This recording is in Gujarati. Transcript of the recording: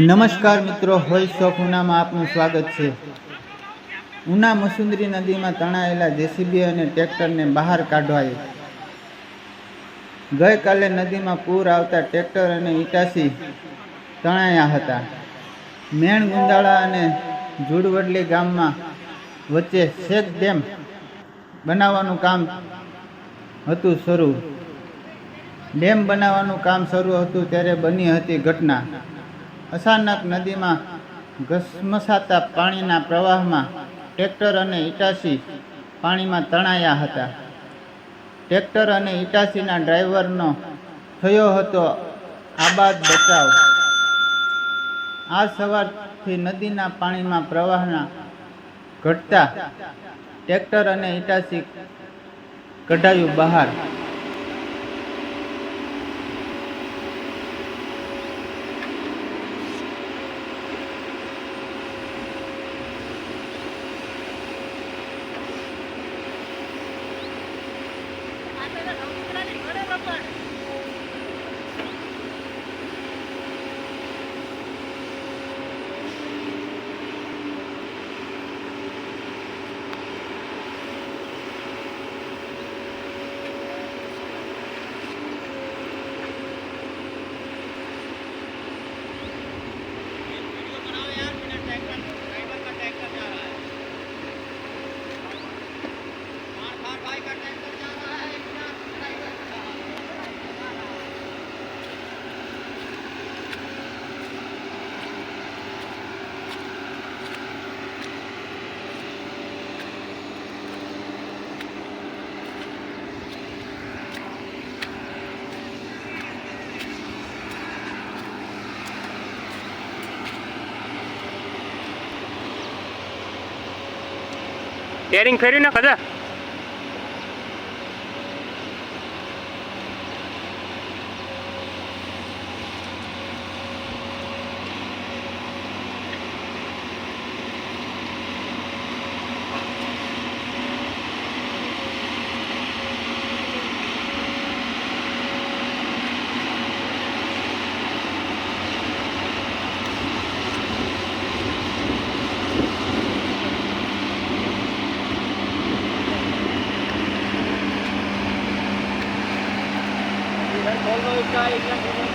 નમસ્કાર મિત્રો વોઇસ શોખ ઉનામાં આપનું સ્વાગત છે. ઉના મસુંદરી નદીમાં તણાયેલા જેસીબી અને ટ્રેક્ટરને બહાર કાઢવાય ગઈકાલે નદીમાં પૂર આવતા ટ્રેક્ટર અને ઇટાસી તણાયા હતા. મેણ ગુંદાળા અને જુડવડલી ગામમાં વચ્ચે શેક ડેમ બનાવવાનું કામ હતું શરૂ. ડેમ બનાવવાનું કામ શરૂ હતું ત્યારે બની હતી ઘટના. અચાનક નદીમાં ઘસમસાતા પાણીના પ્રવાહમાં ટ્રેક્ટર અને ઇટાસી પાણીમાં તણાયા હતા. ટ્રેક્ટર અને ઇટાસીના ડ્રાઈવરનો થયો હતો આબાદ બચાવ. આ સવારથી નદીના પાણીમાં પ્રવાહના ઘટતા ટ્રેક્ટર અને ઇટાસી કઢાયું બહાર. ટેરિંગ ફેરવી નાખ 好多一一隻